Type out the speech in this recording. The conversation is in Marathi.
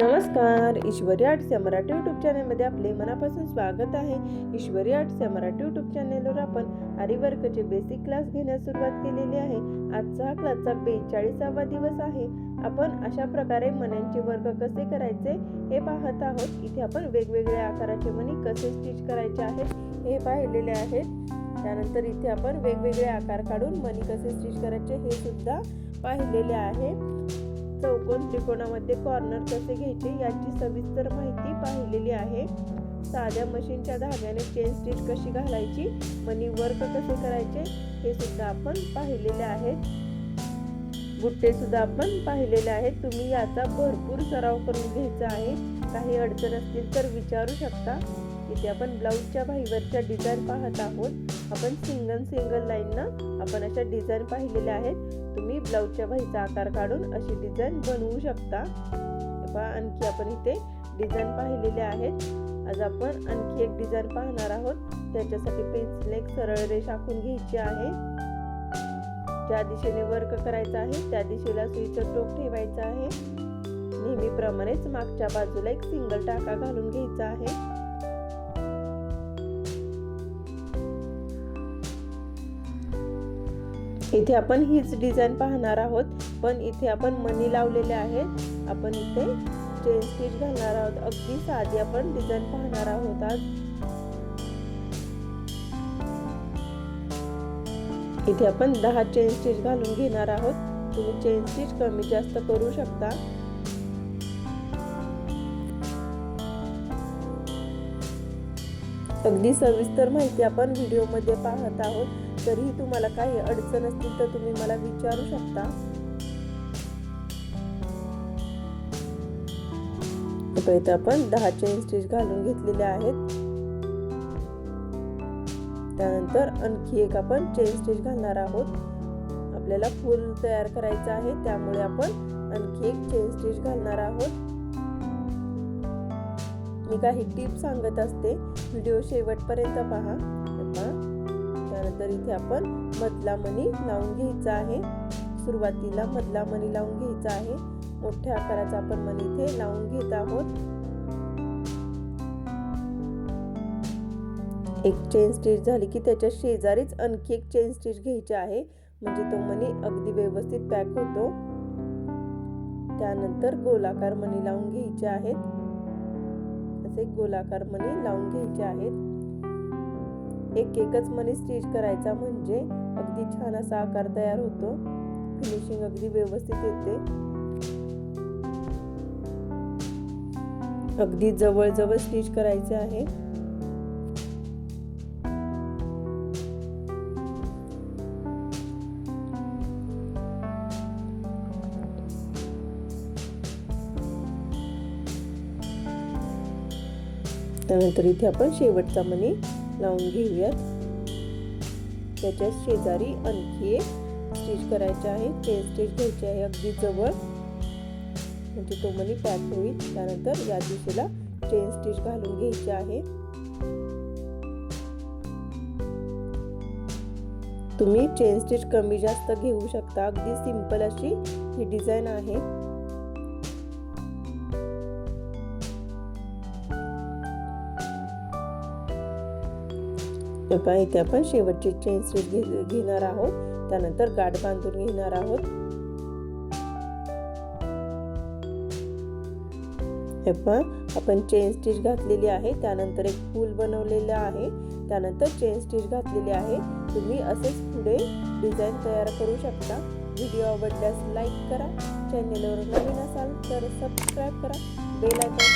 नमस्कार ईश्वरी आर्ट्स या मराठी यूट्यूब चॅनलमध्ये आपले मनापासून स्वागत आहे. ईश्वरी आर्ट्स या मराठी यूट्यूब चॅनलवर आपण आरीवर्कचे बेसिक क्लास घेण्यास सुरुवात केलेली आहे. आजचा हा क्लासचा बेचाळीसावा दिवस आहे. आपण अशा प्रकारे मण्यांचे वर्ग कसे करायचे हे पाहत आहोत. इथे आपण वेगवेगळ्या आकाराचे मणी कसे स्टिच करायचे आहेत हे पाहिलेले आहेत. त्यानंतर इथे आपण वेगवेगळे आकार काढून मणी कसे स्टिच करायचे हे सुद्धा पाहिलेले आहे. चौकोन त्रिकोणामध्ये कॉर्नर कसे घ्यायचे याची सविस्तर माहिती पाहिलेली आहे. साध्या मशीनच्या धाग्याने चेन स्टिच कशी घालायची मनी वर्क कसे करायचे हे सुद्धा आपण पाहिलेले आहेत. बुट्टे सुद्धा आपण पाहिलेले आहेत. तुम्ही याचा भरपूर सराव करून घ्यायचा आहे. काही अडचण असतील तर विचारू शकता. इथे आपण ब्लाऊजच्या भाईवरच्या डिझाईन पाहत आहोत. आपण सिंगल सिंगल लाईननं आपण अशा डिझाईन पाहिलेल्या आहेत. तुम्ही ब्लाऊजच्या वहीचा आकार काढून अशी डिझाईन बनवू शकता. पहा आणखी आपण इथे डिझाईन पाहिलेले आहेत. आज आपण आणखी एक डिझाईन पाहणार आहोत. त्याच्यासाठी पेन्सिल एक सरळ रेष आखून घ्यायची आहे. ज्या दिशेने वर्क करायचं आहे त्या दिशेला सुईचं टोक ठेवायचं आहे. नेहमीप्रमाणेच मागच्या बाजूला एक सिंगल टाका घालून घ्यायचा आहे. इथे आपण हीच डिझाईन पाहणार आहोत. पण इथे आपण मनी लावलेले आहेत. आपण इथे चेन स्टिच घालणार आहोत. अगदी साधी आपण डिझाईन पाहणार आहोत आज. इथे आपण दहा चेन स्टिच घालून घेणार आहोत. तुम्ही चेन स्टिच कमी जास्त करू शकता. अगदी सविस्तर माहिती आपण व्हिडिओमध्ये पाहत आहोत. तरीही तुम्हाला काही अडचण असतील तर तुम्ही मला विचारू शकता. इथे आपण दहा चेन स्टिच घालून घेतलेले आहेत. त्यानंतर आणखी एक आपण चेन स्टिच घालणार आहोत. आपल्याला फूल तयार करायचं आहे त्यामुळे आपण आणखी एक चेन स्टिच घालणार आहोत. मी काही टिप्स सांगत असते. व्हिडिओ शेवटपर्यंत पहा. त्यानंतर इथे आपण मधला मणी लावून घ्यायचा आहे. सुरुवातीला मधला मणी लावून घ्यायचा आहे. मोठ्या आकाराचा आपण मणी इथे लावून घेत आहोत. एक चेन स्टिच झाली की त्याच्या शेजारीच आणखी एक चेन स्टिच घ्यायची आहे. म्हणजे तो मणी अगदी व्यवस्थित पॅक होतो. त्यानंतर गोलाकार मणी लावून घ्यायचे आहेत. असे गोलाकार मणी लावून घ्यायचे आहेत. एक एकच मनी स्टिच करायचा म्हणजे अगदी छान असा आकार तयार होतो. फिनिशिंग अगदी व्यवस्थित येते. अगदी जवळ जवळ स्टिच करायचे आहे. त्यानंतर इथे आपण शेवटचा मणी लावून घेऊयात त्याच्या शेजारी आणखी एक स्टिच करायचे आहे. चेन स्टिच घ्यायची आहे अगदी जवळ. म्हणजे तो मनी पॅक होईल. त्यानंतर या दिशेला चेन स्टिच घालून घ्यायची आहे. तुम्ही चेन स्टिच कमी जास्त घेऊ शकता. अगदी सिंपल अशी ही डिझाईन आहे. पहा इथे आपण शेवटची चेन स्टिच घेणार आहोत. त्यानंतर गाठ बांधून घेणार आहोत. हे पहा आपण चेन स्टिच घातलेली आहे. त्यानंतर एक फूल बनवलेलं आहे. त्यानंतर चेन स्टिच घातलेली आहे. तुम्ही असेच पुढे डिझाईन तयार करू शकता. व्हिडिओ आवडल्यास लाईक करा. चॅनेलवर नवीन असाल तर सबस्क्राईब करा. Bell icon